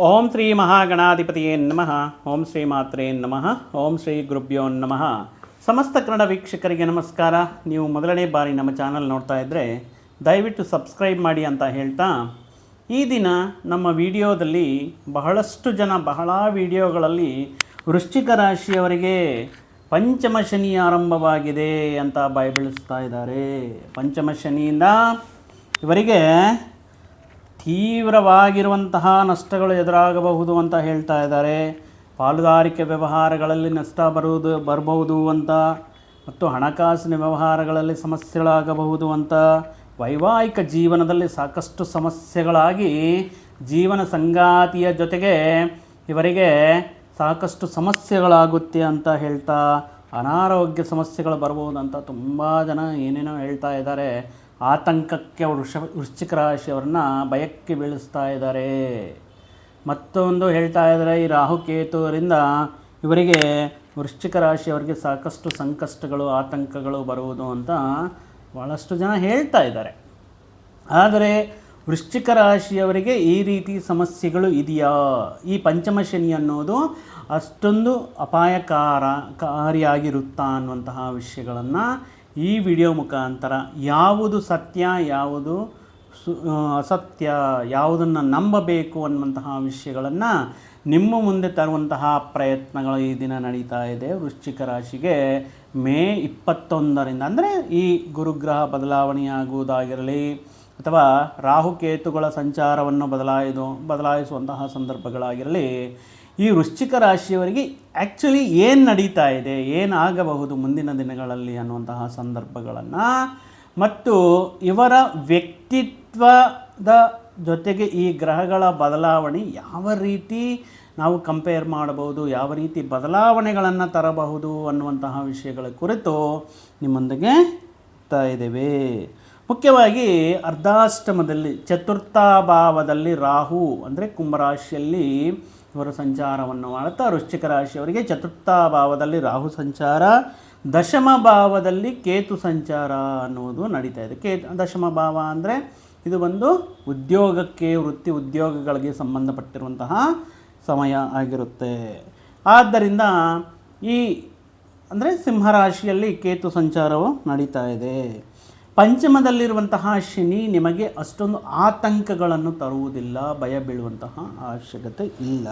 ಓಂ ಶ್ರೀ ಮಹಾಗಣಾಧಿಪತಿಯೇ ನಮಃ. ಓಂ ಶ್ರೀ ಮಾತ್ರೇ ನಮಃ. ಓಂ ಶ್ರೀ ಗುರುಭ್ಯೋ ನಮಃ. ಸಮಸ್ತ ಕನ್ನಡ ವೀಕ್ಷಕರಿಗೆ ನಮಸ್ಕಾರ. ನೀವು ಮೊದಲನೇ ಬಾರಿ ನಮ್ಮ ಚಾನಲ್ ನೋಡ್ತಾ ಇದ್ದರೆ ದಯವಿಟ್ಟು ಸಬ್ಸ್ಕ್ರೈಬ್ ಮಾಡಿ ಅಂತ ಹೇಳ್ತಾ, ಈ ದಿನ ನಮ್ಮ ವಿಡಿಯೋದಲ್ಲಿ ಬಹಳಷ್ಟು ಜನ ಬಹಳ ವಿಡಿಯೋಗಳಲ್ಲಿ ವೃಶ್ಚಿಕ ರಾಶಿಯವರಿಗೆ ಪಂಚಮ ಶನಿ ಆರಂಭವಾಗಿದೆ ಅಂತ ಬಾಯ್ಬಿಳಿಸ್ತಾ ಇದ್ದಾರೆ. ಪಂಚಮ ಶನಿಯಿಂದ ಇವರಿಗೆ ತೀವ್ರವಾಗಿರುವಂತಹ ನಷ್ಟಗಳು ಎದುರಾಗಬಹುದು ಅಂತ ಹೇಳ್ತಾ ಇದ್ದಾರೆ. ಪಾಲುದಾರಿಕೆ ವ್ಯವಹಾರಗಳಲ್ಲಿ ನಷ್ಟ ಬರುವುದು, ಬರಬಹುದು ಅಂತ ಮತ್ತು ಹಣಕಾಸಿನ ವ್ಯವಹಾರಗಳಲ್ಲಿ ಸಮಸ್ಯೆಗಳಾಗಬಹುದು ಅಂತ ವೈವಾಹಿಕ ಜೀವನದಲ್ಲಿ ಸಾಕಷ್ಟು ಸಮಸ್ಯೆಗಳಾಗಿ ಜೀವನ ಸಂಗಾತಿಯ ಜೊತೆಗೆ ಇವರಿಗೆ ಸಾಕಷ್ಟು ಸಮಸ್ಯೆಗಳಾಗುತ್ತೆ ಅಂತ ಹೇಳ್ತಾ ಅನಾರೋಗ್ಯ ಸಮಸ್ಯೆಗಳು ಬರ್ಬೋದು ಅಂತ ತುಂಬ ಜನ ಏನೇನೋ ಹೇಳ್ತಾ ಇದ್ದಾರೆ. ಆತಂಕಕ್ಕೆ ವೃಷ, ವೃಶ್ಚಿಕ ರಾಶಿಯವ್ರನ್ನ ಭಯಕ್ಕೆ ಬೀಳಿಸ್ತಾ ಇದ್ದಾರೆ. ಮತ್ತೊಂದು ಹೇಳ್ತಾ ಇದ್ದಾರೆ, ಈ ರಾಹುಕೇತುವರಿಂದ ಇವರಿಗೆ ವೃಶ್ಚಿಕ ರಾಶಿಯವರಿಗೆ ಸಾಕಷ್ಟು ಸಂಕಷ್ಟಗಳು, ಆತಂಕಗಳು ಬರುವುದು ಅಂತ ಭಾಳಷ್ಟು ಜನ ಹೇಳ್ತಾ ಇದ್ದಾರೆ. ಆದರೆ ವೃಶ್ಚಿಕ ರಾಶಿಯವರಿಗೆ ಈ ರೀತಿ ಸಮಸ್ಯೆಗಳು ಇದೆಯಾ? ಈ ಪಂಚಮ ಶನಿ ಅನ್ನೋದು ಅಷ್ಟೊಂದು ಅಪಾಯಕಾರ, ಕಾರಿಯಾಗಿರುತ್ತಾ ಅನ್ನುವಂತಹ ವಿಷಯಗಳನ್ನು ಈ ವಿಡಿಯೋ ಮುಖಾಂತರ ಯಾವುದು ಸತ್ಯ, ಯಾವುದು ಸು ಅಸತ್ಯ, ಯಾವುದನ್ನು ನಂಬಬೇಕು ಅನ್ನುವಂತಹ ವಿಷಯಗಳನ್ನು ನಿಮ್ಮ ಮುಂದೆ ತರುವಂತಹ ಪ್ರಯತ್ನಗಳು ಈ ದಿನ ನಡೀತಾ ಇದೆ. ವೃಶ್ಚಿಕ ರಾಶಿಗೆ ಮೇ ಇಪ್ಪತ್ತೊಂದರಿಂದ, ಅಂದರೆ ಈ ಗುರುಗ್ರಹ ಬದಲಾವಣೆಯಾಗುವುದಾಗಿರಲಿ, ಅಥವಾ ರಾಹುಕೇತುಗಳ ಸಂಚಾರವನ್ನು ಬದಲಾಯಿದು, ಬದಲಾಯಿಸುವಂತಹ ಸಂದರ್ಭಗಳಾಗಿರಲಿ ಈ ವೃಶ್ಚಿಕ ರಾಶಿಯವರಿಗೆ ಆ್ಯಕ್ಚುಲಿ ಏನು ನಡೀತಾ ಇದೆ ಏನಾಗಬಹುದು ಮುಂದಿನ ದಿನಗಳಲ್ಲಿ ಅನ್ನುವಂತಹ ಸಂದರ್ಭಗಳನ್ನು ಮತ್ತು ಇವರ ವ್ಯಕ್ತಿತ್ವದ ಜೊತೆಗೆ ಈ ಗ್ರಹಗಳ ಬದಲಾವಣೆ ಯಾವ ರೀತಿ ನಾವು ಕಂಪೇರ್ ಮಾಡಬಹುದು, ಯಾವ ರೀತಿ ಬದಲಾವಣೆಗಳನ್ನು ತರಬಹುದು ಅನ್ನುವಂತಹ ವಿಷಯಗಳ ಕುರಿತು ನಿಮ್ಮೊಂದಿಗೆ ತಾ ಇದ್ದೇವೆ. ಮುಖ್ಯವಾಗಿ ಅರ್ಧಾಷ್ಟಮದಲ್ಲಿ ಚತುರ್ಥ ಭಾವದಲ್ಲಿ ರಾಹು ಅಂದರೆ ಕುಂಭರಾಶಿಯಲ್ಲಿ ಇವರ ಸಂಚಾರವನ್ನು ಮಾಡುತ್ತಾ ವೃಶ್ಚಿಕ ರಾಶಿಯವರಿಗೆ ಚತುರ್ಥ ಭಾವದಲ್ಲಿ ರಾಹು ಸಂಚಾರ, ದಶಮ ಭಾವದಲ್ಲಿ ಕೇತು ಸಂಚಾರ ಅನ್ನುವುದು ನಡೀತಾ ಇದೆ. ಕೇ, ದಶಮ ಭಾವ ಅಂದರೆ ಇದು ಒಂದು ಉದ್ಯೋಗಕ್ಕೆ, ವೃತ್ತಿ ಉದ್ಯೋಗಗಳಿಗೆ ಸಂಬಂಧಪಟ್ಟಿರುವಂತಹ ಸಮಯ ಆಗಿರುತ್ತೆ. ಆದ್ದರಿಂದ ಈ, ಅಂದರೆ ಸಿಂಹರಾಶಿಯಲ್ಲಿ ಕೇತು ಸಂಚಾರವು ನಡೀತಾ ಇದೆ. ಪಂಚಮದಲ್ಲಿರುವಂತಹ ಶನಿ ನಿಮಗೆ ಅಷ್ಟೊಂದು ಆತಂಕಗಳನ್ನು ತರುವುದಿಲ್ಲ, ಭಯ ಬೀಳುವಂತಹ ಅವಶ್ಯಕತೆ ಇಲ್ಲ.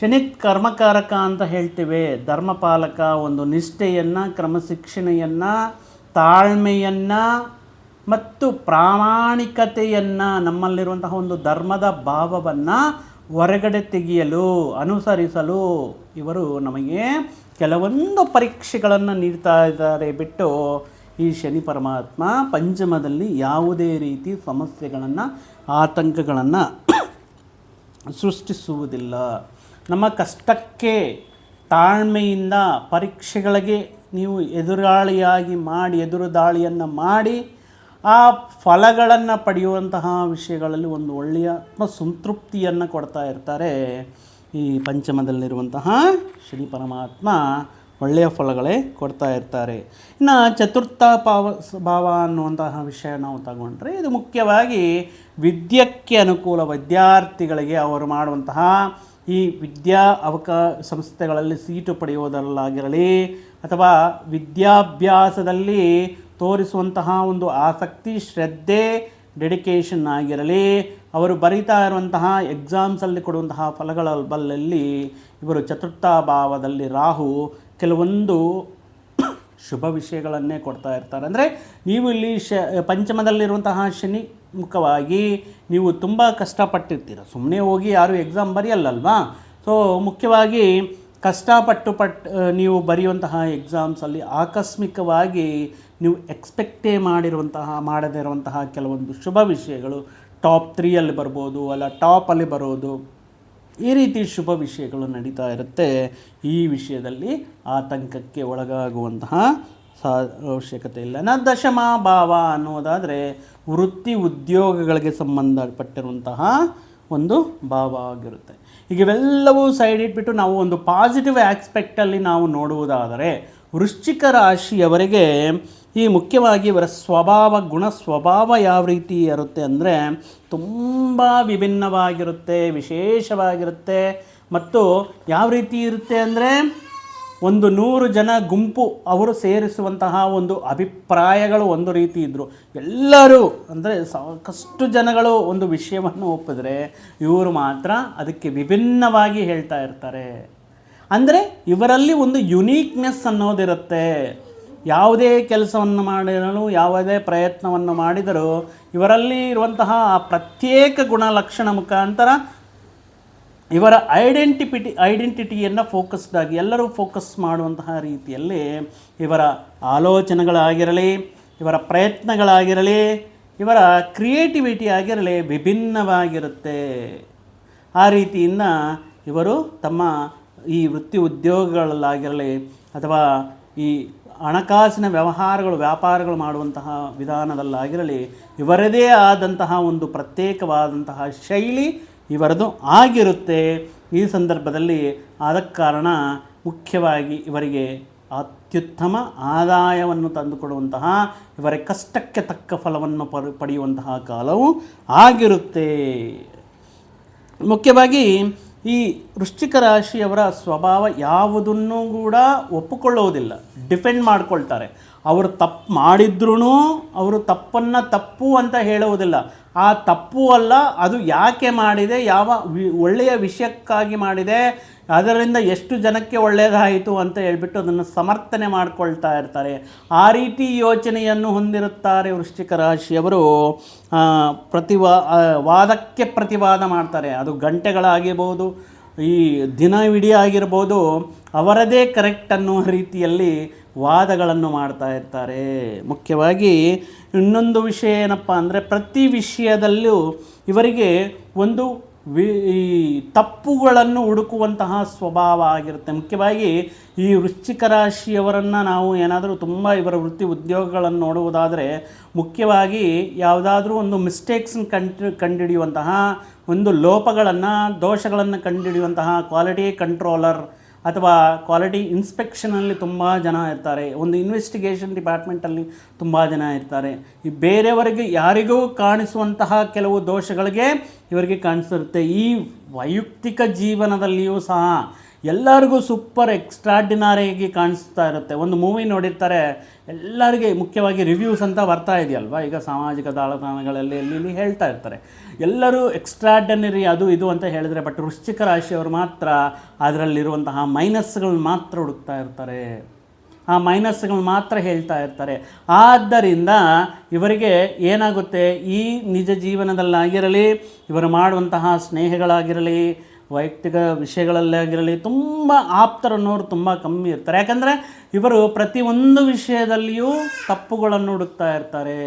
ಶನಿ ಕರ್ಮಕಾರಕ ಅಂತ ಹೇಳ್ತೇವೆ. ಧರ್ಮಪಾಲಕ ಒಂದು ನಿಷ್ಠೆಯನ್ನು, ಕ್ರಮಶಿಕ್ಷಣೆಯನ್ನು, ತಾಳ್ಮೆಯನ್ನು ಮತ್ತು ಪ್ರಾಮಾಣಿಕತೆಯನ್ನು, ನಮ್ಮಲ್ಲಿರುವಂತಹ ಒಂದು ಧರ್ಮದ ಭಾವವನ್ನು ಹೊರಗಡೆ ತೆಗೆಯಲು, ಅನುಸರಿಸಲು ಇವರು ನಮಗೆ ಕೆಲವೊಂದು ಪರೀಕ್ಷೆಗಳನ್ನು ನೀಡ್ತಾ ಇದ್ದಾರೆ. ಬಿಟ್ಟು ಈ ಶನಿ ಪರಮಾತ್ಮ ಪಂಚಮದಲ್ಲಿ ಯಾವುದೇ ರೀತಿ ಸಮಸ್ಯೆಗಳನ್ನು, ಆತಂಕಗಳನ್ನು ಸೃಷ್ಟಿಸುವುದಿಲ್ಲ. ನಮ್ಮ ಕಷ್ಟಕ್ಕೆ, ತಾಳ್ಮೆಯಿಂದ ಪರೀಕ್ಷೆಗಳಿಗೆ ನೀವು ಎದುರಾಳಿಯಾಗಿ ಮಾಡಿ, ಎದುರು ದಾಳಿಯನ್ನು ಮಾಡಿ, ಆ ಫಲಗಳನ್ನು ಪಡೆಯುವಂತಹ ವಿಷಯಗಳಲ್ಲಿ ಒಂದು ಒಳ್ಳೆಯ ಆತ್ಮ ಸಂತೃಪ್ತಿಯನ್ನು ಕೊಡ್ತಾ ಇರ್ತಾರೆ ಈ ಪಂಚಮದಲ್ಲಿರುವಂತಹ ಶ್ರೀ ಪರಮಾತ್ಮ. ಒಳ್ಳೆಯ ಫಲಗಳೇ ಕೊಡ್ತಾ ಇರ್ತಾರೆ. ಇನ್ನು ಚತುರ್ಥ ಭಾವ ಭಾವ ಅನ್ನುವಂತಹ ವಿಷಯ ನಾವು ತಗೊಂಡ್ರೆ ಇದು ಮುಖ್ಯವಾಗಿ ವಿದ್ಯಕ್ಕೆ ಅನುಕೂಲ ವಿದ್ಯಾರ್ಥಿಗಳಿಗೆ ಅವರು ಮಾಡುವಂತಹ ಈ ವಿದ್ಯಾ ಅವಕ ಸಂಸ್ಥೆಗಳಲ್ಲಿ ಸೀಟು ಪಡೆಯುವುದರಲ್ಲಾಗಿರಲಿ ಅಥವಾ ವಿದ್ಯಾಭ್ಯಾಸದಲ್ಲಿ ತೋರಿಸುವಂತಹ ಒಂದು ಆಸಕ್ತಿ, ಶ್ರದ್ಧೆ ಡೆಡಿಕೇಶನ್ ಆಗಿರಲಿ, ಅವರು ಬರೀತಾ ಇರುವಂತಹ ಎಕ್ಸಾಮ್ಸಲ್ಲಿ ಕೊಡುವಂತಹ ಫಲಗಳ ಬಲ್ಲಲ್ಲಿ ಇವರು ಚತುರ್ಥ ಭಾವದಲ್ಲಿ ರಾಹು ಕೆಲವೊಂದು ಶುಭ ವಿಷಯಗಳನ್ನೇ ಕೊಡ್ತಾ ಇರ್ತಾರೆ. ಅಂದರೆ ನೀವು ಇಲ್ಲಿ ಶ, ಪಂಚಮದಲ್ಲಿರುವಂತಹ ಶನಿ ಮುಖವಾಗಿ ನೀವು ತುಂಬ ಕಷ್ಟಪಟ್ಟಿರ್ತೀರ. ಸುಮ್ಮನೆ ಹೋಗಿ ಯಾರು ಎಕ್ಸಾಮ್ ಬರೆಯಲ್ಲಲ್ವಾ? ಸೊ ಮುಖ್ಯವಾಗಿ ಕಷ್ಟಪಟ್ಟು ಪಟ್ ನೀವು ಬರೆಯುವಂತಹ ಎಕ್ಸಾಮ್ಸಲ್ಲಿ ಆಕಸ್ಮಿಕವಾಗಿ ನೀವು ಎಕ್ಸ್ಪೆಕ್ಟೇ ಮಾಡಿರುವಂತಹ, ಮಾಡದೇ ಇರುವಂತಹ ಕೆಲವೊಂದು ಶುಭ ವಿಷಯಗಳು ಟಾಪ್ ತ್ರೀಯಲ್ಲಿ ಬರ್ಬೋದು, ಅಲ್ಲ ಟಾಪಲ್ಲಿ ಬರೋದು ಈ ರೀತಿ ಶುಭ ವಿಷಯಗಳು ನಡೀತಾ ಇರುತ್ತೆ. ಈ ವಿಷಯದಲ್ಲಿ ಆತಂಕಕ್ಕೆ ಒಳಗಾಗುವಂತಹ ಸಾ, ಅವಶ್ಯಕತೆ ಇಲ್ಲ. ನ ದಶಮ ಭಾವ ಅನ್ನೋದಾದರೆ ವೃತ್ತಿ ಉದ್ಯೋಗಗಳಿಗೆ ಸಂಬಂಧಪಟ್ಟಿರುವಂತಹ ಒಂದು ಭಾವ ಆಗಿರುತ್ತೆ. ಈಗ ಇವೆಲ್ಲವೂ ಸೈಡ್ ಇಟ್ಬಿಟ್ಟು ನಾವು ಒಂದು ಪಾಸಿಟಿವ್ ಆಸ್ಪೆಕ್ಟಲ್ಲಿ ನಾವು ನೋಡುವುದಾದರೆ ವೃಶ್ಚಿಕ ರಾಶಿಯವರಿಗೆ ಈ ಮುಖ್ಯವಾಗಿ ಇವರ ಸ್ವಭಾವ, ಗುಣ ಸ್ವಭಾವ ಯಾವ ರೀತಿ ಇರುತ್ತೆ ಅಂದರೆ ತುಂಬ ವಿಭಿನ್ನವಾಗಿರುತ್ತೆ, ವಿಶೇಷವಾಗಿರುತ್ತೆ. ಮತ್ತು ಯಾವ ರೀತಿ ಇರುತ್ತೆ ಅಂದರೆ ಒಂದು ನೂರು ಜನ ಗುಂಪು ಅವರು ಸೇರಿಸುವಂತಹ ಒಂದು ಅಭಿಪ್ರಾಯಗಳು ಒಂದು ರೀತಿ ಇದ್ದರು ಎಲ್ಲರೂ ಅಂದರೆ ಸಾಕಷ್ಟು ಜನಗಳು ಒಂದು ವಿಷಯವನ್ನು ಒಪ್ಪಿದ್ರೆ ಇವರು ಮಾತ್ರ ಅದಕ್ಕೆ ವಿಭಿನ್ನವಾಗಿ ಹೇಳ್ತಾ ಇರ್ತಾರೆ. ಅಂದರೆ ಇವರಲ್ಲಿ ಒಂದು ಯುನೀಕ್ನೆಸ್ ಅನ್ನೋದಿರುತ್ತೆ. ಯಾವುದೇ ಕೆಲಸವನ್ನು ಮಾಡಿರಲು, ಯಾವುದೇ ಪ್ರಯತ್ನವನ್ನು ಮಾಡಿದರೂ ಇವರಲ್ಲಿ ಇರುವಂತಹ ಆ ಪ್ರತ್ಯೇಕ ಗುಣಲಕ್ಷಣ ಮುಖಾಂತರ ಇವರ ಐಡೆಂಟಿಪಿಟಿ, ಐಡೆಂಟಿಟಿಯನ್ನು ಫೋಕಸ್ಡಾಗಿ ಎಲ್ಲರೂ ಫೋಕಸ್ ಮಾಡುವಂತಹ ರೀತಿಯಲ್ಲಿ ಇವರ ಆಲೋಚನೆಗಳಾಗಿರಲಿ, ಇವರ ಪ್ರಯತ್ನಗಳಾಗಿರಲಿ, ಇವರ ಕ್ರಿಯೇಟಿವಿಟಿ ಆಗಿರಲಿ ವಿಭಿನ್ನವಾಗಿರುತ್ತೆ. ಆ ರೀತಿಯಿಂದ ಇವರು ತಮ್ಮ ಈ ವೃತ್ತಿ ಉದ್ಯೋಗಗಳಲ್ಲಾಗಿರಲಿ ಅಥವಾ ಈ ಹಣಕಾಸಿನ ವ್ಯವಹಾರಗಳು, ವ್ಯಾಪಾರಗಳು ಮಾಡುವಂತಹ ವಿಧಾನದಲ್ಲಾಗಿರಲಿ, ಇವರದೇ ಆದಂತಹ ಒಂದು ಪ್ರತ್ಯೇಕವಾದಂತಹ ಶೈಲಿ ಇವರದು ಆಗಿರುತ್ತೆ. ಈ ಸಂದರ್ಭದಲ್ಲಿ ಆದ ಕಾರಣ ಮುಖ್ಯವಾಗಿ ಇವರಿಗೆ ಅತ್ಯುತ್ತಮ ಆದಾಯವನ್ನು ತಂದುಕೊಡುವಂತಹ, ಇವರ ಕಷ್ಟಕ್ಕೆ ತಕ್ಕ ಫಲವನ್ನು ಪಡೆಯುವಂತಹ ಕಾಲವು ಆಗಿರುತ್ತೆ. ಮುಖ್ಯವಾಗಿ ಈ ವೃಶ್ಚಿಕ ರಾಶಿಯವರ ಸ್ವಭಾವ ಯಾವುದನ್ನು ಕೂಡ ಒಪ್ಪಿಕೊಳ್ಳುವುದಿಲ್ಲ. ಡಿಫೆಂಡ್ ಮಾಡ್ಕೊಳ್ತಾರೆ. ಅವರು ತಪ್ಪು ಮಾಡಿದ್ರೂ ಅವರು ತಪ್ಪನ್ನು ತಪ್ಪು ಅಂತ ಹೇಳುವುದಿಲ್ಲ. ಆ ತಪ್ಪು ಅಲ್ಲ, ಅದು ಯಾಕೆ ಮಾಡಿದೆ, ಯಾವ ಒಳ್ಳೆಯ ವಿಷಯಕ್ಕಾಗಿ ಮಾಡಿದೆ ಅದರಿಂದ ಎಷ್ಟು ಜನಕ್ಕೆ ಒಳ್ಳೆಯದಾಯಿತು ಅಂತ ಹೇಳ್ಬಿಟ್ಟು ಅದನ್ನು ಸಮರ್ಥನೆ ಮಾಡಿಕೊಳ್ತಾ ಇರ್ತಾರೆ. ಆ ರೀತಿ ಯೋಚನೆಯನ್ನು ಹೊಂದಿರುತ್ತಾರೆ ವೃಶ್ಚಿಕ ರಾಶಿಯವರು. ಪ್ರತಿವಾ ವಾದಕ್ಕೆ ಪ್ರತಿವಾದ ಮಾಡ್ತಾರೆ. ಅದು ಗಂಟೆಗಳಾಗಿರ್ಬೋದು, ಈ ದಿನವಿಡೀ ಆಗಿರ್ಬೋದು, ಅವರದೇ ಕರೆಕ್ಟ್ ಅನ್ನುವ ರೀತಿಯಲ್ಲಿ ವಾದಗಳನ್ನು ಮಾಡ್ತಾ ಇರ್ತಾರೆ. ಮುಖ್ಯವಾಗಿ ಇನ್ನೊಂದು ವಿಷಯ ಏನಪ್ಪ ಅಂದರೆ ಪ್ರತಿ ವಿಷಯದಲ್ಲೂ ಇವರಿಗೆ ಒಂದು ವಿ, ಈ ತಪ್ಪುಗಳನ್ನು ಹುಡುಕುವಂತಹ ಸ್ವಭಾವ ಆಗಿರುತ್ತೆ. ಮುಖ್ಯವಾಗಿ ಈ ವೃಶ್ಚಿಕ ರಾಶಿಯವರನ್ನು ನಾವು ಏನಾದರೂ ತುಂಬ ಇವರ ವೃತ್ತಿ ಉದ್ಯೋಗಗಳನ್ನು ನೋಡುವುದಾದರೆ ಮುಖ್ಯವಾಗಿ ಯಾವುದಾದ್ರೂ ಒಂದು ಮಿಸ್ಟೇಕ್ಸ್ನ ಕಂಡು, ಕಂಡುಹಿಡಿಯುವಂತಹ ಒಂದು ಲೋಪಗಳನ್ನು, ದೋಷಗಳನ್ನು ಕಂಡುಹಿಡಿಯುವಂತಹ ಕ್ವಾಲಿಟಿ ಕಂಟ್ರೋಲರ್ ಅಥವಾ ಕ್ವಾಲಿಟಿ ಇನ್ಸ್ಪೆಕ್ಷನಲ್ಲಿ ತುಂಬ ಜನ ಇರ್ತಾರೆ. ಒಂದು ಇನ್ವೆಸ್ಟಿಗೇಷನ್ ಡಿಪಾರ್ಟ್ಮೆಂಟಲ್ಲಿ ತುಂಬ ಜನ ಇರ್ತಾರೆ. ಈ ಬೇರೆಯವರಿಗೆ ಯಾರಿಗೂ ಕಾಣಿಸುವಂತಹ ಕೆಲವು ದೋಷಗಳಿಗೆ ಇವರಿಗೆ ಕಾಣಿಸಿರುತ್ತೆ. ಈ ವೈಯಕ್ತಿಕ ಜೀವನದಲ್ಲಿಯೂ ಸಹ ಎಲ್ಲರಿಗೂ ಸೂಪರ್ ಎಕ್ಸ್ಟ್ರಾರ್ಡಿನರಿಯಾಗಿ ಕಾಣಿಸ್ತಾ ಇರುತ್ತೆ. ಒಂದು ಮೂವಿ ನೋಡಿರ್ತಾರೆ, ಎಲ್ಲರಿಗೆ ಮುಖ್ಯವಾಗಿ ರಿವ್ಯೂಸ್ ಅಂತ ಬರ್ತಾ ಇದೆಯಲ್ವಾ? ಈಗ ಸಾಮಾಜಿಕ ಜಾಲತಾಣಗಳಲ್ಲಿ ಇಲ್ಲಿ ಹೇಳ್ತಾ ಇರ್ತಾರೆ. ಎಲ್ಲರೂ ಎಕ್ಸ್ಟ್ರಾರ್ಡನರಿ ಅದು ಇದು ಅಂತ ಹೇಳಿದ್ರೆ, ಬಟ್ ವೃಶ್ಚಿಕ ರಾಶಿಯವರು ಮಾತ್ರ ಅದರಲ್ಲಿರುವಂತಹ ಮೈನಸ್ಗಳನ್ನ ಮಾತ್ರ ಹುಡುಕ್ತಾ ಇರ್ತಾರೆ. ಆ ಮೈನಸ್ಗಳು ಮಾತ್ರ ಹೇಳ್ತಾ ಇರ್ತಾರೆ. ಆದ್ದರಿಂದ ಇವರಿಗೆ ಏನಾಗುತ್ತೆ? ಈ ನಿಜ ಜೀವನದಲ್ಲಾಗಿರಲಿ, ಇವರು ಮಾಡುವಂತಹ ಸ್ನೇಹಗಳಾಗಿರಲಿ ವೈಯಕ್ತಿಕ ವಿಷಯಗಳಲ್ಲಾಗಿರಲಿ ತುಂಬ ಆಪ್ತರನ್ನೋರು ತುಂಬ ಕಮ್ಮಿ ಇರ್ತಾರೆ. ಯಾಕಂದರೆ ಇವರು ಪ್ರತಿಯೊಂದು ವಿಷಯದಲ್ಲಿಯೂ ತಪ್ಪುಗಳನ್ನು ಹುಡುಕ್ತಾ ಇರ್ತಾರೆ.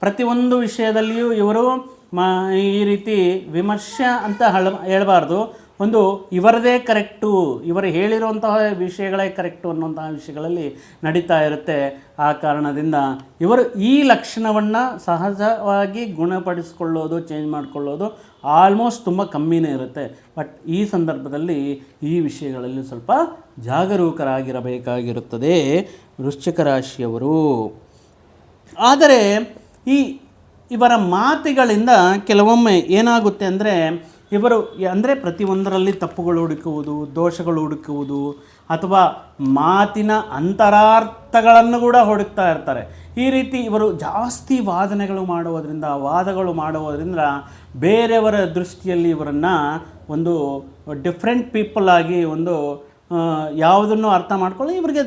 ಪ್ರತಿಯೊಂದು ವಿಷಯದಲ್ಲಿಯೂ ಇವರು ಮ ಈ ರೀತಿ ವಿಮರ್ಶೆ ಅಂತ ಹಳ ಹೇಳಬಾರ್ದು. ಒಂದು ಇವರದೇ ಕರೆಕ್ಟು, ಇವರು ಹೇಳಿರುವಂತಹ ವಿಷಯಗಳೇ ಕರೆಕ್ಟು ಅನ್ನುವಂತಹ ವಿಷಯಗಳಲ್ಲಿ ನಡೀತಾ ಇರುತ್ತೆ. ಆ ಕಾರಣದಿಂದ ಇವರು ಈ ಲಕ್ಷಣವನ್ನು ಸಹಜವಾಗಿ ಗುಣಪಡಿಸ್ಕೊಳ್ಳೋದು ಚೇಂಜ್ ಮಾಡಿಕೊಳ್ಳೋದು ಆಲ್ಮೋಸ್ಟ್ ತುಂಬ ಕಮ್ಮಿನೇ ಇರುತ್ತೆ. ಬಟ್ ಈ ಸಂದರ್ಭದಲ್ಲಿ ಈ ವಿಷಯಗಳಲ್ಲಿ ಸ್ವಲ್ಪ ಜಾಗರೂಕರಾಗಿರಬೇಕಾಗಿರುತ್ತದೆ ವೃಶ್ಚಿಕ ರಾಶಿಯವರು. ಆದರೆ ಈ ಇವರ ಮಾತುಗಳಿಂದ ಕೆಲವೊಮ್ಮೆ ಏನಾಗುತ್ತೆ ಅಂದರೆ ಇವರು ಅಂದರೆ ಪ್ರತಿಯೊಂದರಲ್ಲಿ ತಪ್ಪುಗಳು ಹುಡುಕುವುದು, ದೋಷಗಳು ಹುಡುಕುವುದು ಅಥವಾ ಮಾತಿನ ಅಂತರಾರ್ಥಗಳನ್ನು ಕೂಡ ಹುಡುಕ್ತಾ ಇರ್ತಾರೆ. ಈ ರೀತಿ ಇವರು ಜಾಸ್ತಿ ವಾದನೆಗಳು ಮಾಡುವುದರಿಂದ, ವಾದಗಳು ಮಾಡುವುದರಿಂದ ಬೇರೆಯವರ ದೃಷ್ಟಿಯಲ್ಲಿ ಇವರನ್ನು ಒಂದು ಡಿಫ್ರೆಂಟ್ ಪೀಪಲ್ ಆಗಿ ಒಂದು ಯಾವುದನ್ನು ಅರ್ಥ ಮಾಡ್ಕೊಳ್ಳಿ, ಇವರಿಗೆ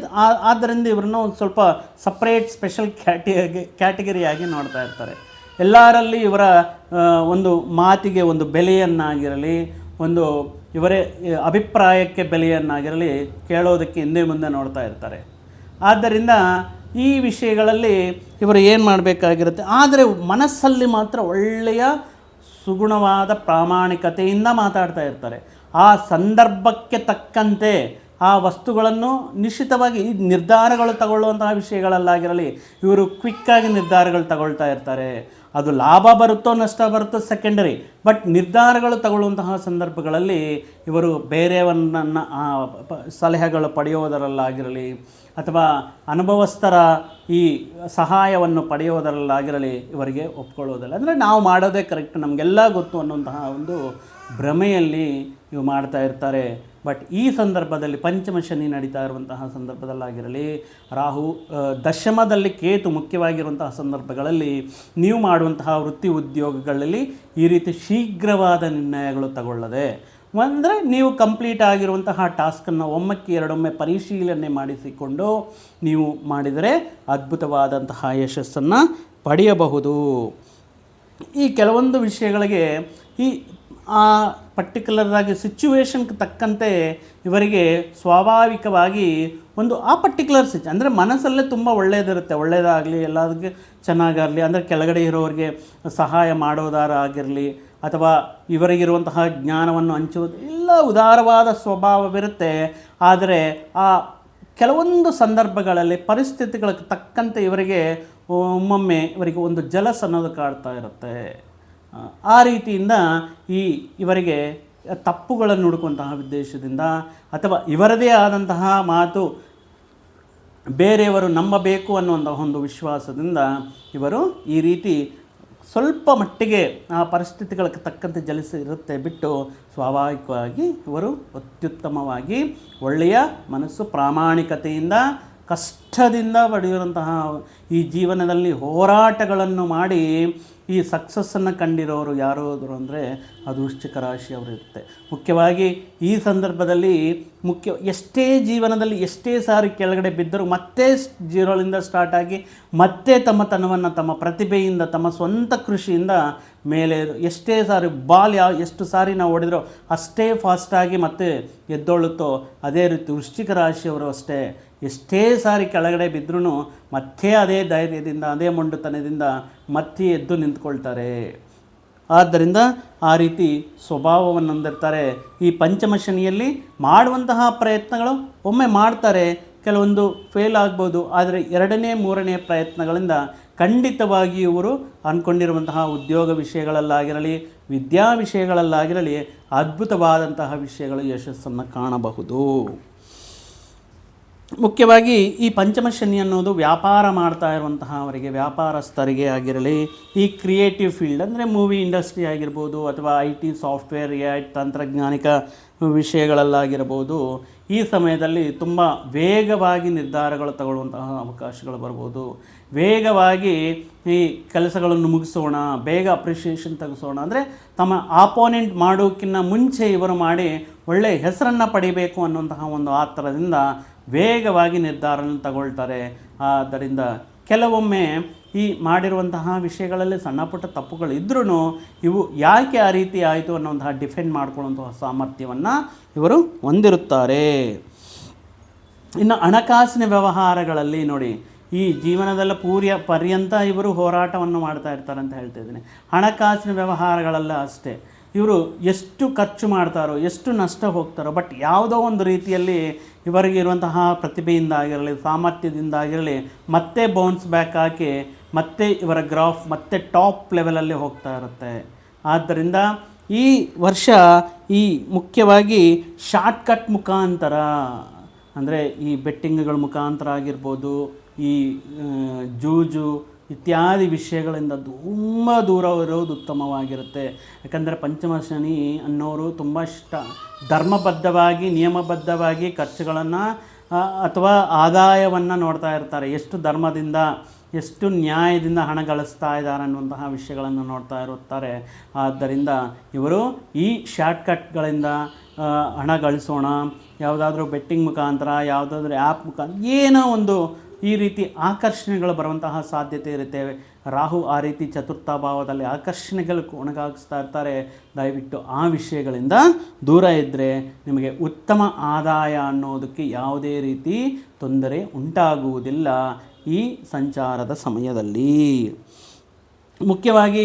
ಆದ್ದರಿಂದ ಇವರನ್ನು ಒಂದು ಸ್ವಲ್ಪ ಸಪ್ರೇಟ್ ಸ್ಪೆಷಲ್ ಕ್ಯಾಟಿಯಾಗಿ ಕ್ಯಾಟಗರಿಯಾಗಿ ನೋಡ್ತಾ ಇರ್ತಾರೆ. ಎಲ್ಲರಲ್ಲಿ ಇವರ ಒಂದು ಮಾತಿಗೆ ಒಂದು ಬೆಲೆಯನ್ನಾಗಿರಲಿ, ಒಂದು ಇವರೇ ಅಭಿಪ್ರಾಯಕ್ಕೆ ಬೆಲೆಯನ್ನಾಗಿರಲಿ ಕೇಳೋದಕ್ಕೆ ಹಿಂದೆ ಮುಂದೆ ನೋಡ್ತಾ ಇರ್ತಾರೆ. ಆದ್ದರಿಂದ ಈ ವಿಷಯಗಳಲ್ಲಿ ಇವರು ಏನು ಮಾಡಬೇಕಾಗಿರುತ್ತೆ? ಆದರೆ ಮನಸ್ಸಲ್ಲಿ ಮಾತ್ರ ಒಳ್ಳೆಯ ಸುಗುಣವಾದ ಪ್ರಾಮಾಣಿಕತೆಯಿಂದ ಮಾತಾಡ್ತಾ ಇರ್ತಾರೆ. ಆ ಸಂದರ್ಭಕ್ಕೆ ತಕ್ಕಂತೆ ಆ ವಸ್ತುಗಳನ್ನು ನಿಶ್ಚಿತವಾಗಿ ಈ ನಿರ್ಧಾರಗಳು ತಗೊಳ್ಳುವಂತಹ ವಿಷಯಗಳಲ್ಲಾಗಿರಲಿ, ಇವರು ಕ್ವಿಕ್ಕಾಗಿ ನಿರ್ಧಾರಗಳು ತಗೊಳ್ತಾ ಇರ್ತಾರೆ. ಅದು ಲಾಭ ಬರುತ್ತೋ ನಷ್ಟ ಬರುತ್ತೋ ಸೆಕೆಂಡರಿ ಬಟ್ ನಿರ್ಧಾರಗಳು ತಗೊಳ್ಳುವಂತಹ ಸಂದರ್ಭಗಳಲ್ಲಿ ಇವರು ಬೇರೆಯವನ್ನ ಸಲಹೆಗಳು ಪಡೆಯೋದರಲ್ಲಾಗಿರಲಿ ಅಥವಾ ಅನುಭವಸ್ಥರ ಈ ಸಹಾಯವನ್ನು ಪಡೆಯೋದರಲ್ಲಾಗಿರಲಿ ಇವರಿಗೆ ಒಪ್ಕೊಳ್ಳೋದಿಲ್ಲ ಅಂದರೆ ನಾವು ಮಾಡೋದೇ ಕರೆಕ್ಟ್ ನಮಗೆಲ್ಲ ಗೊತ್ತು ಅನ್ನುವಂತಹ ಒಂದು ಭ್ರಮೆಯಲ್ಲಿ ಇವು ಮಾಡ್ತಾ ಇರ್ತಾರೆ. ಬಟ್ ಈ ಸಂದರ್ಭದಲ್ಲಿ ಪಂಚಮ ಶನಿ ನಡೀತಾ ಇರುವಂತಹ ಸಂದರ್ಭದಲ್ಲಾಗಿರಲಿ, ರಾಹು ದಶಮದಲ್ಲಿ ಕೇತು ಮುಖ್ಯವಾಗಿರುವಂತಹ ಸಂದರ್ಭಗಳಲ್ಲಿ ನೀವು ಮಾಡುವಂತಹ ವೃತ್ತಿ ಉದ್ಯೋಗಗಳಲ್ಲಿ ಈ ರೀತಿ ಶೀಘ್ರವಾದ ನಿರ್ಣಯಗಳು ತಗೊಳ್ಳದೆ ಅಂದರೆ ನೀವು ಕಂಪ್ಲೀಟ್ ಆಗಿರುವಂತಹ ಟಾಸ್ಕನ್ನು ಒಮ್ಮಕ್ಕೆ ಎರಡೊಮ್ಮೆ ಪರಿಶೀಲನೆ ಮಾಡಿಸಿಕೊಂಡು ನೀವು ಮಾಡಿದರೆ ಅದ್ಭುತವಾದಂತಹ ಯಶಸ್ಸನ್ನು ಪಡೆಯಬಹುದು. ಈ ಕೆಲವೊಂದು ವಿಷಯಗಳಿಗೆ ಈ ಆ ಪರ್ಟಿಕ್ಯುಲರ್ ಆಗಿ ಸಿಚುವೇಶನ್ಗೆ ತಕ್ಕಂತೆ ಇವರಿಗೆ ಸ್ವಾಭಾವಿಕವಾಗಿ ಒಂದು ಆ ಪರ್ಟಿಕ್ಯುಲರ್ ಸಿಚ್ ಅಂದರೆ ಮನಸ್ಸಲ್ಲೇ ತುಂಬ ಒಳ್ಳೆಯದಿರುತ್ತೆ ಒಳ್ಳೆಯದಾಗಲಿ ಎಲ್ಲದಕ್ಕೆ ಚೆನ್ನಾಗಾಗಲಿ, ಅಂದರೆ ಕೆಳಗಡೆ ಇರೋರಿಗೆ ಸಹಾಯ ಮಾಡೋದಾರ ಆಗಿರಲಿ ಅಥವಾ ಇವರಿಗಿರುವಂತಹ ಜ್ಞಾನವನ್ನು ಹಂಚುವುದು, ಎಲ್ಲ ಉದಾರವಾದ ಸ್ವಭಾವವಿರುತ್ತೆ. ಆದರೆ ಆ ಕೆಲವೊಂದು ಸಂದರ್ಭಗಳಲ್ಲಿ, ಪರಿಸ್ಥಿತಿಗಳಿಗೆ ತಕ್ಕಂತೆ ಇವರಿಗೆ ಒಮ್ಮೊಮ್ಮೆ ಇವರಿಗೆ ಒಂದು ಜಲಸ್ ಅನ್ನೋದು ಕಾಡ್ತಾ ಇರುತ್ತೆ. ಆ, ರೀತಿಯಿಂದ ಈ ಇವರಿಗೆ ತಪ್ಪುಗಳನ್ನು ಹುಡುಕುವಂತಹ ಉದ್ದೇಶದಿಂದ ಅಥವಾ ಇವರದೇ ಆದಂತಹ ಮಾತು ಬೇರೆಯವರು ನಂಬಬೇಕು ಅನ್ನುವಂಥ ಒಂದು ವಿಶ್ವಾಸದಿಂದ ಇವರು ಈ ರೀತಿ ಸ್ವಲ್ಪ ಮಟ್ಟಿಗೆ ಆ ಪರಿಸ್ಥಿತಿಗಳಿಗೆ ತಕ್ಕಂತೆ ಜಲಿಸಿರುತ್ತೆ ಬಿಟ್ಟು ಸ್ವಾಭಾವಿಕವಾಗಿ ಇವರು ಅತ್ಯುತ್ತಮವಾಗಿ ಒಳ್ಳೆಯ ಮನಸ್ಸು ಪ್ರಾಮಾಣಿಕತೆಯಿಂದ ಕಷ್ಟದಿಂದ ಪಡೆಯುವಂತಹ ಈ ಜೀವನದಲ್ಲಿ ಹೋರಾಟಗಳನ್ನು ಮಾಡಿ ಈ ಸಕ್ಸಸ್ಸನ್ನು ಕಂಡಿರೋರು ಯಾರಾದರು ಅಂದರೆ ಅದು ವೃಶ್ಚಿಕ ರಾಶಿಯವರು ಇರುತ್ತೆ ಮುಖ್ಯವಾಗಿ ಈ ಸಂದರ್ಭದಲ್ಲಿ ಮುಖ್ಯ ಎಷ್ಟೇ ಜೀವನದಲ್ಲಿ ಎಷ್ಟೇ ಸಾರಿ ಕೆಳಗಡೆ ಬಿದ್ದರೂ ಮತ್ತೆ ಜೀರೋಲಿಂದ ಸ್ಟಾರ್ಟ್ ಆಗಿ ಮತ್ತೆ ತಮ್ಮ ತನವನ್ನು ತಮ್ಮ ಪ್ರತಿಭೆಯಿಂದ, ತಮ್ಮ ಸ್ವಂತ ಕೃಷಿಯಿಂದ ಮೇಲೆ ಎಷ್ಟೇ ಸಾರಿ ಬಾಲ್ ಯಾವ ಎಷ್ಟು ಸಾರಿ ನಾವು ಹೊಡೆದ್ರೋ ಅಷ್ಟೇ ಫಾಸ್ಟಾಗಿ ಮತ್ತೆ ಎದ್ದೊಳ್ಳುತ್ತೋ ಅದೇ ರೀತಿ ವೃಶ್ಚಿಕ ರಾಶಿಯವರು ಅಷ್ಟೇ. ಎಷ್ಟೇ ಸಾರಿ ಕೆಳಗಡೆ ಬಿದ್ದರೂ ಮತ್ತೆ ಅದೇ ಧೈರ್ಯದಿಂದ, ಅದೇ ಮೊಂಡುತನದಿಂದ ಮತ್ತೆ ಎದ್ದು ನಿಂತ್ಕೊಳ್ತಾರೆ. ಆದ್ದರಿಂದ ಆ ರೀತಿ ಸ್ವಭಾವವನ್ನು ಹೊಂದಿರ್ತಾರೆ ಈ ಪಂಚಮ ಶನಿಯಲ್ಲಿ ಮಾಡುವಂತಹ ಪ್ರಯತ್ನಗಳು ಒಮ್ಮೆ ಮಾಡ್ತಾರೆ, ಕೆಲವೊಂದು ಫೇಲ್ ಆಗ್ಬೋದು, ಆದರೆ ಎರಡನೇ, ಮೂರನೇ ಪ್ರಯತ್ನಗಳಿಂದ ಖಂಡಿತವಾಗಿ ಇವರು ಅಂದ್ಕೊಂಡಿರುವಂತಹ ಉದ್ಯೋಗ ವಿಷಯಗಳಲ್ಲಾಗಿರಲಿ, ವಿದ್ಯಾ ವಿಷಯಗಳಲ್ಲಾಗಿರಲಿ ಅದ್ಭುತವಾದಂತಹ ವಿಷಯಗಳು ಯಶಸ್ಸನ್ನು ಕಾಣಬಹುದು. ಮುಖ್ಯವಾಗಿ ಈ ಪಂಚಮ ಶನಿ ಅನ್ನೋದು ವ್ಯಾಪಾರ ಮಾಡ್ತಾ ಇರುವಂತಹ ಅವರಿಗೆ, ವ್ಯಾಪಾರಸ್ಥರಿಗೆ ಆಗಿರಲಿ, ಈ ಕ್ರಿಯೇಟಿವ್ ಫೀಲ್ಡ್ ಅಂದರೆ ಮೂವಿ ಇಂಡಸ್ಟ್ರಿ ಆಗಿರ್ಬೋದು ಅಥವಾ ಐ ಟಿ ಸಾಫ್ಟ್ವೇರ್ ಎ ತಂತ್ರಜ್ಞಾನಿಕ ವಿಷಯಗಳಲ್ಲಾಗಿರ್ಬೋದು, ಈ ಸಮಯದಲ್ಲಿ ತುಂಬ ವೇಗವಾಗಿ ನಿರ್ಧಾರಗಳು ತಗೊಳ್ಳುವಂತಹ ಅವಕಾಶಗಳು ಬರ್ಬೋದು. ವೇಗವಾಗಿ ಈ ಕೆಲಸಗಳನ್ನು ಮುಗಿಸೋಣ, ಬೇಗ ಅಪ್ರಿಷಿಯೇಷನ್ ತೆಗೆಸೋಣ ಅಂದರೆ ತಮ್ಮ ಆಪೋನೆಂಟ್ ಮಾಡೋಕ್ಕಿಂತ ಮುಂಚೆ ಇವರು ಮಾಡಿ ಒಳ್ಳೆಯ ಹೆಸರನ್ನು ಪಡಿಬೇಕು ಅನ್ನುವಂತಹ ಒಂದು ಆತರದಿಂದ ವೇಗವಾಗಿ ನಿರ್ಧಾರವನ್ನು ತಗೊಳ್ತಾರೆ. ಆದ್ದರಿಂದ ಕೆಲವೊಮ್ಮೆ ಈ ಮಾಡಿರುವಂತಹ ವಿಷಯಗಳಲ್ಲಿ ಸಣ್ಣ ಪುಟ್ಟ ತಪ್ಪುಗಳು ಇದ್ರೂ ಇವು ಯಾಕೆ ಆ ರೀತಿ ಆಯಿತು ಅನ್ನೋಂತಹ ಡಿಫೆಂಡ್ ಮಾಡ್ಕೊಳ್ಳುವಂತಹ ಸಾಮರ್ಥ್ಯವನ್ನು ಇವರು ಹೊಂದಿರುತ್ತಾರೆ. ಇನ್ನು ಹಣಕಾಸಿನ ವ್ಯವಹಾರಗಳಲ್ಲಿ ನೋಡಿ, ಈ ಜೀವನದಲ್ಲ ಪೂರ್ಯ ಪರ್ಯಂತ ಇವರು ಹೋರಾಟವನ್ನು ಮಾಡ್ತಾ ಇರ್ತಾರೆ ಅಂತ ಹೇಳ್ತಾ ಇದ್ದೀನಿ. ಹಣಕಾಸಿನ ವ್ಯವಹಾರಗಳೆಲ್ಲ ಅಷ್ಟೇ. ಇವರು ಎಷ್ಟು ಖರ್ಚು ಮಾಡ್ತಾರೋ, ಎಷ್ಟು ನಷ್ಟ ಹೋಗ್ತಾರೋ, ಬಟ್ ಯಾವುದೋ ಒಂದು ರೀತಿಯಲ್ಲಿ ಇವರಿಗೆ ಇರುವಂತಹ ಪ್ರತಿಭೆಯಿಂದ ಆಗಿರಲಿ, ಸಾಮರ್ಥ್ಯದಿಂದ ಆಗಿರಲಿ, ಮತ್ತೆ ಬೌನ್ಸ್ ಬ್ಯಾಕ್ ಹಾಕಿ, ಮತ್ತೆ ಇವರ ಗ್ರಾಫ್ ಮತ್ತೆ ಟಾಪ್ ಲೆವೆಲಲ್ಲಿ ಹೋಗ್ತಾ ಇರುತ್ತೆ. ಆದ್ದರಿಂದ ಈ ವರ್ಷ ಈ ಮುಖ್ಯವಾಗಿ ಶಾರ್ಟ್ಕಟ್ ಮುಖಾಂತರ, ಅಂದರೆ ಈ ಬೆಟ್ಟಿಂಗ್ಗಳ ಮುಖಾಂತರ ಆಗಿರ್ಬೋದು, ಈ ಜೂಜು ಇತ್ಯಾದಿ ವಿಷಯಗಳಿಂದ ತುಂಬ ದೂರ ಇರೋದು ಉತ್ತಮವಾಗಿರುತ್ತೆ. ಯಾಕಂದರೆ ಪಂಚಮ ಶನಿ ಅನ್ನೋರು ತುಂಬ ಇಷ್ಟ. ಧರ್ಮಬದ್ಧವಾಗಿ, ನಿಯಮಬದ್ಧವಾಗಿ ಖರ್ಚುಗಳನ್ನು ಅಥವಾ ಆದಾಯವನ್ನು ನೋಡ್ತಾ ಇರ್ತಾರೆ. ಎಷ್ಟು ಧರ್ಮದಿಂದ, ಎಷ್ಟು ನ್ಯಾಯದಿಂದ ಹಣ ಗಳಿಸ್ತಾ ಇದ್ದಾರೆ ಅನ್ನುವಂತಹ ವಿಷಯಗಳನ್ನು ನೋಡ್ತಾ ಇರುತ್ತಾರೆ. ಆದ್ದರಿಂದ ಇವರು ಈ ಶಾರ್ಟ್ಕಟ್ಗಳಿಂದ ಹಣ ಗಳಿಸೋಣ, ಯಾವುದಾದ್ರೂ ಬೆಟ್ಟಿಂಗ್ ಮುಖಾಂತರ, ಯಾವುದಾದ್ರೂ ಆ್ಯಪ್ ಮುಖಾಂತರ, ಏನೋ ಒಂದು ಈ ರೀತಿ ಆಕರ್ಷಣೆಗಳು ಬರುವಂತಹ ಸಾಧ್ಯತೆ ಇರುತ್ತೆ. ರಾಹು ಆ ರೀತಿ ಚತುರ್ಥ ಭಾವದಲ್ಲಿ ಆಕರ್ಷಣೆಗಳು ಒಣಗಾಗಿಸ್ತಾ ಇರ್ತಾರೆ. ದಯವಿಟ್ಟು ಆ ವಿಷಯಗಳಿಂದ ದೂರ ಇದ್ದರೆ ನಿಮಗೆ ಉತ್ತಮ ಆದಾಯ ಅನ್ನೋದಕ್ಕೆ ಯಾವುದೇ ರೀತಿ ತೊಂದರೆ ಉಂಟಾಗುವುದಿಲ್ಲ ಈ ಸಂಚಾರದ ಸಮಯದಲ್ಲಿ. ಮುಖ್ಯವಾಗಿ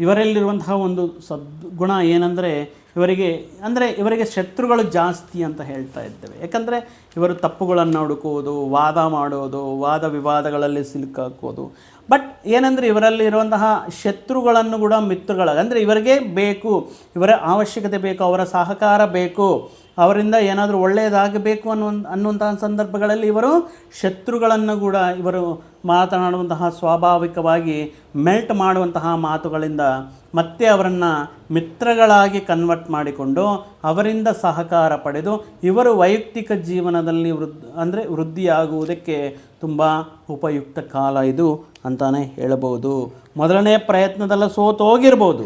ಇವರಲ್ಲಿರುವಂತಹ ಒಂದು ಸದ್ಗುಣ ಏನಂದರೆ ಇವರಿಗೆ, ಅಂದರೆ ಇವರಿಗೆ ಶತ್ರುಗಳು ಜಾಸ್ತಿ ಅಂತ ಹೇಳ್ತಾ ಇದ್ದೇವೆ. ಯಾಕಂದರೆ ಇವರು ತಪ್ಪುಗಳನ್ನು ಹುಡುಕುವುದು, ವಾದ ಮಾಡೋದು, ವಾದ ವಿವಾದಗಳಲ್ಲಿ ಸಿಲುಕಾಕೋದು ಬಟ್ ಏನಂದರೆ ಇವರಲ್ಲಿ ಇರುವಂತಹ ಶತ್ರುಗಳನ್ನು ಕೂಡ ಮಿತ್ರಗಳ ಅಂದರೆ ಇವರಿಗೆ ಬೇಕು, ಇವರ ಅವಶ್ಯಕತೆ ಬೇಕು, ಅವರ ಸಹಕಾರ ಬೇಕು ಅವರಿಂದ ಏನಾದರೂ ಒಳ್ಳೆಯದಾಗಬೇಕು ಅನ್ನೋ ಅನ್ನುವಂತಹ ಸಂದರ್ಭಗಳಲ್ಲಿ ಇವರು ಶತ್ರುಗಳನ್ನು ಕೂಡ ಇವರು ಮಾತನಾಡುವಂತಹ ಸ್ವಾಭಾವಿಕವಾಗಿ ಮೆಲ್ಟ್ ಮಾಡುವಂತಹ ಮಾತುಗಳಿಂದ ಮತ್ತೆ ಅವರನ್ನು ಮಿತ್ರಗಳಾಗಿ ಕನ್ವರ್ಟ್ ಮಾಡಿಕೊಂಡು ಅವರಿಂದ ಸಹಕಾರ ಪಡೆದು ಇವರು ವೈಯಕ್ತಿಕ ಜೀವನದಲ್ಲಿ ವೃದ್ಧ, ಅಂದರೆ ವೃದ್ಧಿಯಾಗುವುದಕ್ಕೆ ತುಂಬ ಉಪಯುಕ್ತ ಕಾಲ ಇದು ಅಂತಾನೆ ಹೇಳಬಹುದು. ಮೊದಲನೇ ಪ್ರಯತ್ನದಲ್ಲ ಸೋತು ಹೋಗಿರ್ಬೋದು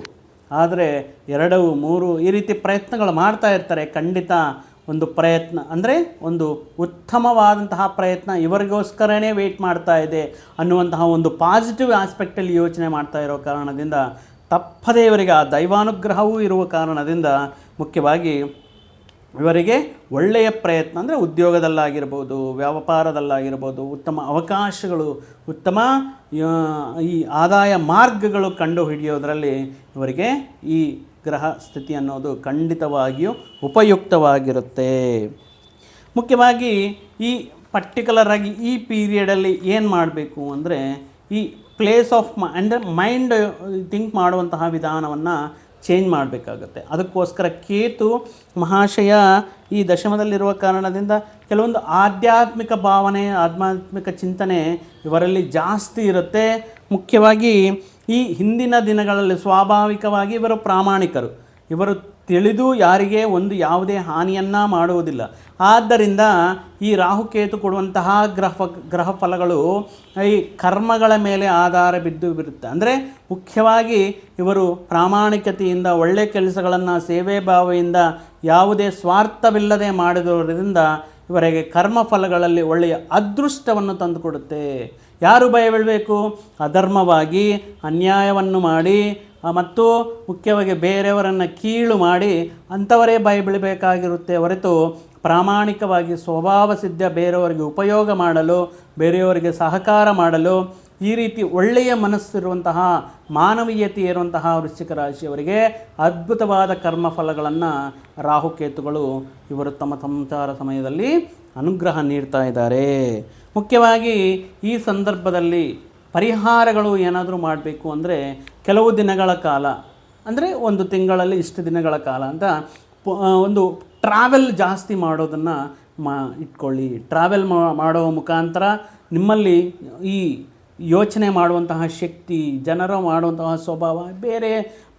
ಆದರೆ ಎರಡು ಮೂರು ಈ ರೀತಿ ಪ್ರಯತ್ನಗಳು ಮಾಡ್ತಾ ಇರ್ತಾರೆ. ಖಂಡಿತ ಒಂದು ಪ್ರಯತ್ನ. ಅಂದರೆ ಒಂದು ಉತ್ತಮವಾದಂತಹ ಪ್ರಯತ್ನ ಇವರಿಗೋಸ್ಕರನೇ ವೆಯ್ಟ್ ಮಾಡ್ತಾ ಇದೆ ಅನ್ನುವಂತಹ ಒಂದು ಪಾಸಿಟಿವ್ ಆಸ್ಪೆಕ್ಟಲ್ಲಿ ಯೋಚನೆ ಮಾಡ್ತಾ ಇರೋ ಕಾರಣದಿಂದ ತಪ್ಪದೇ ಇವರಿಗೆ ಆ ದೈವಾನುಗ್ರಹವೂ ಇರುವ ಕಾರಣದಿಂದ ಮುಖ್ಯವಾಗಿ ಇವರಿಗೆ ಒಳ್ಳೆಯ ಪ್ರಯತ್ನ ಅಂದರೆ ಉದ್ಯೋಗದಲ್ಲಾಗಿರ್ಬೋದು, ವ್ಯಾಪಾರದಲ್ಲಾಗಿರ್ಬೋದು, ಉತ್ತಮ ಅವಕಾಶಗಳು, ಉತ್ತಮ ಈ ಆದಾಯ ಮಾರ್ಗಗಳು ಕಂಡು ಹಿಡಿಯೋದರಲ್ಲಿ ಇವರಿಗೆ ಈ ಗ್ರಹ ಸ್ಥಿತಿ ಅನ್ನೋದು ಖಂಡಿತವಾಗಿಯೂ ಉಪಯುಕ್ತವಾಗಿರುತ್ತೆ. ಮುಖ್ಯವಾಗಿ ಈ ಪರ್ಟಿಕ್ಯುಲರಾಗಿ ಈ ಪೀರಿಯಡಲ್ಲಿ ಏನು ಮಾಡಬೇಕು ಅಂದರೆ ಈ ಪ್ಲೇಸ್ ಆಫ್ ಮ ಅಂದರೆ ಮೈಂಡ್ ಥಿಂಕ್ ಮಾಡುವಂತಹ ವಿಧಾನವನ್ನು ಚೇಂಜ್ ಮಾಡಬೇಕಾಗತ್ತೆ. ಅದಕ್ಕೋಸ್ಕರ ಕೇತು ಮಹಾಶಯ ಈ ದಶಮದಲ್ಲಿರುವ ಕಾರಣದಿಂದ ಕೆಲವೊಂದು ಆಧ್ಯಾತ್ಮಿಕ ಭಾವನೆ, ಆಧ್ಯಾತ್ಮಿಕ ಚಿಂತನೆ ಇವರಲ್ಲಿ ಜಾಸ್ತಿ ಇರುತ್ತೆ. ಮುಖ್ಯವಾಗಿ ಈ ಹಿಂದಿನ ದಿನಗಳಲ್ಲಿ ಸ್ವಾಭಾವಿಕವಾಗಿ ಇವರು ಪ್ರಾಮಾಣಿಕರು. ಇವರು ತಿಳಿದು ಯಾರಿಗೆ ಒಂದು ಯಾವುದೇ ಹಾನಿಯನ್ನು ಮಾಡುವುದಿಲ್ಲ ಆದ್ದರಿಂದ ಈ ರಾಹುಕೇತು ಕೊಡುವಂತಹ ಗ್ರಹ ಗ್ರಹ ಫಲಗಳು ಈ ಕರ್ಮಗಳ ಮೇಲೆ ಆಧಾರ ಬಿದ್ದು ಬಿರುತ್ತೆ ಅಂದರೆ ಮುಖ್ಯವಾಗಿ ಇವರು ಪ್ರಾಮಾಣಿಕತೆಯಿಂದ ಒಳ್ಳೆಯ ಕೆಲಸಗಳನ್ನು, ಸೇವೆ ಭಾವದಿಂದ ಯಾವುದೇ ಸ್ವಾರ್ಥವಿಲ್ಲದೆ ಮಾಡಿದವರಿಂದ ಇವರಿಗೆ ಕರ್ಮ ಫಲಗಳಲ್ಲಿ ಒಳ್ಳೆಯ ಅದೃಷ್ಟವನ್ನು ತಂದುಕೊಡುತ್ತೆ. ಯಾರು ಭಯ ಅಧರ್ಮವಾಗಿ ಅನ್ಯಾಯವನ್ನು ಮಾಡಿ ಮತ್ತು ಮುಖ್ಯವಾಗಿ ಬೇರೆಯವರನ್ನು ಕೀಳು ಮಾಡಿ ಅಂಥವರೇ ಬಾಯಿಬಿಡಬೇಕಾಗಿರುತ್ತೆ ಹೊರತು ಪ್ರಾಮಾಣಿಕವಾಗಿ ಸ್ವಭಾವ ಸಿದ್ಧ ಬೇರೆಯವರಿಗೆ ಉಪಯೋಗ ಮಾಡಲು, ಬೇರೆಯವರಿಗೆ ಸಹಕಾರ ಮಾಡಲು ಈ ರೀತಿ ಒಳ್ಳೆಯ ಮನಸ್ಸಿರುವಂತಹ, ಮಾನವೀಯತೆ ಇರುವಂತಹ ವೃಶ್ಚಿಕ ರಾಶಿಯವರಿಗೆ ಅದ್ಭುತವಾದ ಕರ್ಮಫಲಗಳನ್ನು ರಾಹುಕೇತುಗಳು ಇವರು ತಮ್ಮ ಸಂಚಾರ ಸಮಯದಲ್ಲಿ ಅನುಗ್ರಹ ನೀಡ್ತಾ ಇದ್ದಾರೆ. ಮುಖ್ಯವಾಗಿ ಈ ಸಂದರ್ಭದಲ್ಲಿ ಪರಿಹಾರಗಳು ಏನಾದರೂ ಮಾಡಬೇಕು ಅಂದರೆ ಕೆಲವು ದಿನಗಳ ಕಾಲ, ಅಂದರೆ ಒಂದು ತಿಂಗಳಲ್ಲಿ ಇಷ್ಟು ದಿನಗಳ ಕಾಲ ಅಂತ ಒಂದು ಟ್ರಾವೆಲ್ ಜಾಸ್ತಿ ಮಾಡೋದನ್ನು ಮಾ, ಇಟ್ಕೊಳ್ಳಿ. ಟ್ರಾವೆಲ್ ಮಾಡೋ ಮುಖಾಂತರ ನಿಮ್ಮಲ್ಲಿ ಈ ಯೋಚನೆ ಮಾಡುವಂತಹ ಶಕ್ತಿ, ಜನರು ಮಾಡುವಂತಹ ಸ್ವಭಾವ, ಬೇರೆ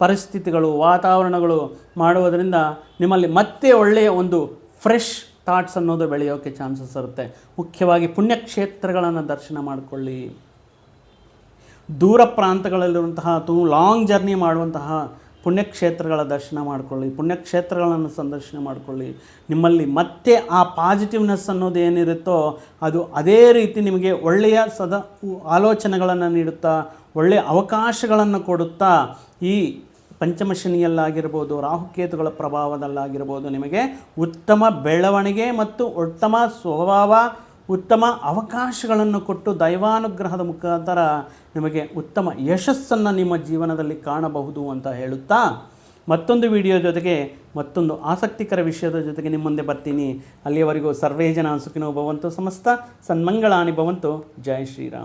ಪರಿಸ್ಥಿತಿಗಳು, ವಾತಾವರಣಗಳು ಮಾಡುವುದರಿಂದ ನಿಮ್ಮಲ್ಲಿ ಮತ್ತೆ ಒಳ್ಳೆಯ ಒಂದು ಫ್ರೆಶ್ ಥಾಟ್ಸ್ ಅನ್ನೋದು ಬೆಳೆಯೋಕ್ಕೆ ಚಾನ್ಸಸ್ ಇರುತ್ತೆ. ಮುಖ್ಯವಾಗಿ ಪುಣ್ಯಕ್ಷೇತ್ರಗಳನ್ನು ದರ್ಶನ ಮಾಡಿಕೊಳ್ಳಿ. ದೂರ ಪ್ರಾಂತಗಳಲ್ಲಿರುವಂತಹ ತು ಲಾಂಗ್ ಜರ್ನಿ ಮಾಡುವಂತಹ ಪುಣ್ಯಕ್ಷೇತ್ರಗಳ ದರ್ಶನ ಮಾಡಿಕೊಳ್ಳಿ, ಪುಣ್ಯಕ್ಷೇತ್ರಗಳನ್ನು ಸಂದರ್ಶನ ಮಾಡಿಕೊಳ್ಳಿ. ನಿಮ್ಮಲ್ಲಿ ಮತ್ತೆ ಆ ಪಾಸಿಟಿವ್ನೆಸ್ ಅನ್ನೋದು ಏನಿರುತ್ತೋ ಅದು ಅದೇ ರೀತಿ ನಿಮಗೆ ಒಳ್ಳೆಯ ಸದಾ ಆಲೋಚನೆಗಳನ್ನು ನೀಡುತ್ತಾ, ಒಳ್ಳೆಯ ಅವಕಾಶಗಳನ್ನು ಕೊಡುತ್ತಾ ಈ ಪಂಚಮಶನಿಯಲ್ಲಾಗಿರ್ಬೋದು, ರಾಹುಕೇತುಗಳ ಪ್ರಭಾವದಲ್ಲಾಗಿರ್ಬೋದು ನಿಮಗೆ ಉತ್ತಮ ಬೆಳವಣಿಗೆ ಮತ್ತು ಉತ್ತಮ ಸ್ವಭಾವ ಉತ್ತಮ ಅವಕಾಶಗಳನ್ನು ಕೊಟ್ಟು ದೈವಾನುಗ್ರಹದ ಮುಖಾಂತರ ನಿಮಗೆ ಉತ್ತಮ ಯಶಸ್ಸನ್ನು ನಿಮ್ಮ ಜೀವನದಲ್ಲಿ ಕಾಣಬಹುದು ಅಂತ ಹೇಳುತ್ತಾ ಮತ್ತೊಂದು ವಿಡಿಯೋ ಜೊತೆಗೆ ಮತ್ತೊಂದು ಆಸಕ್ತಿಕರ ವಿಷಯದ ಜೊತೆಗೆ ನಿಮ್ಮ ಮುಂದೆ ಬರ್ತೀನಿ. ಅಲ್ಲಿಯವರೆಗೂ ಸರ್ವೇ ಜನ ಸುಖಿನೋ ಭವಂತು ಸಮಸ್ತ ಸನ್ಮಂಗಳಾನಿ ಭವಂತು. ಜೈ ಶ್ರೀರಾಮ್.